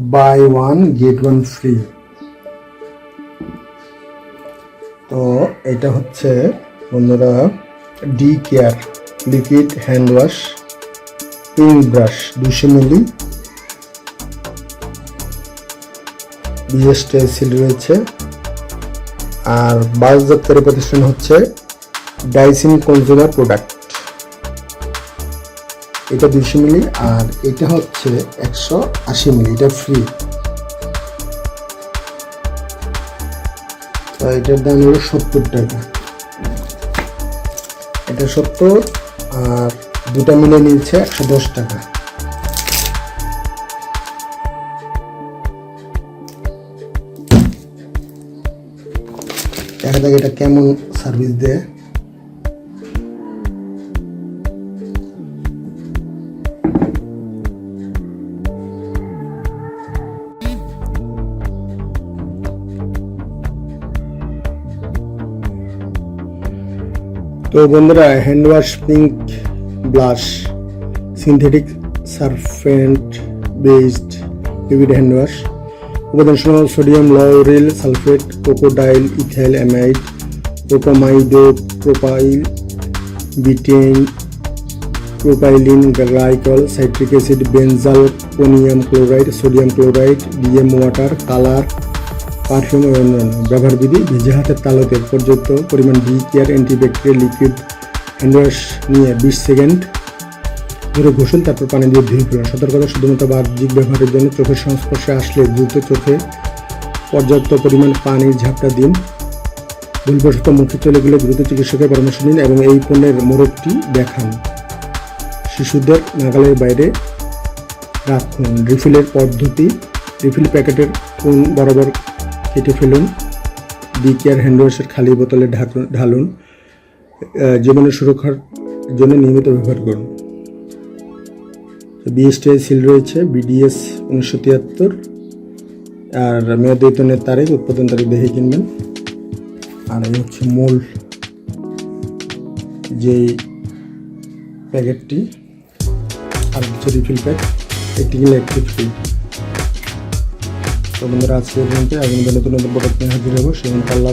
Buy one get one free তো এটা হচ্ছে বন্ধুরা D care liquid hand wash pink brush দুশো মিলি। বিএসটি সিল রয়েছে। আর বাসযাত্রার প্রতিষ্ঠান হচ্ছে ডাইসিন কনজিউমার প্রোডাক্ট এটা দুশো মিলি, আর এটা হচ্ছে একশো আশি মিলি, এটা ফ্রি তো এটার দাম হলো সত্তর টাকা। এটা সত্তর, আর দুটা মিলে নিচ্ছে একশো দশ টাকা। দেখা যাক এটা কেমন সার্ভিস দেয়। তো বন্ধুরা hand wash pink blush synthetic surfactant based liquid hand wash উপাদান সমূহ sodium lauryl sulphate cocodyl ethyl amide propamido propyl betaine propylene glycol citric acid benzalkonium chloride sodium chloride DM water colour perfume ও অন্যান্য ব্যবহার বিধি ভেজে হাতের তালুতে পর্যাপ্ত পরিমাণ D care antibacterial liquid hand wash নিয়ে বিশ সেকেন্ড ধরে ঘষুন, তারপর পানি দিয়ে ধুয়ে ফেলুন। সতর্কতা, শুধুমাত্র বাহ্যিক ব্যবহারের জন্য চোখের সংস্পর্শে আসলে দ্রুত চোখে পর্যাপ্ত পরিমাণ পানির ঝাপটা দিন। ভুলবশত মুখে চলে গেলে দ্রুত চিকিৎসকের পরামর্শ নিন এবং এই পণ্যের মোড়কটি দেখান। শিশুদের নাগালের বাইরে রাখুন। রিফিলের পদ্ধতি, রিফিল প্যাকেটের কোন বরাবর কেটে ফেলুন। ডি কেয়ার হ্যান্ড ওয়াশের খালি বোতলে ঢালুন। জীবনের সুরক্ষার জন্য নিয়মিত ব্যবহার করুন। বিএসটিআই সিল রয়েছে বিডিএস উনিশশো তিয়াত্তর। আর মেয়াদ বেতনের তারিখ, উৎপাদন তারিখ দেখে কিনবেন। আর এই হচ্ছে মূল যে প্যাকেটটি, আর হচ্ছে রিফিল প্যাক একটি কিনলে একটি ফ্রি। তো বন্ধুরা আজকে পর্যন্ত দিনে নতুন নতুন প্রোডাক্ট নিয়ে হাজির হব। সেই আল্লাহ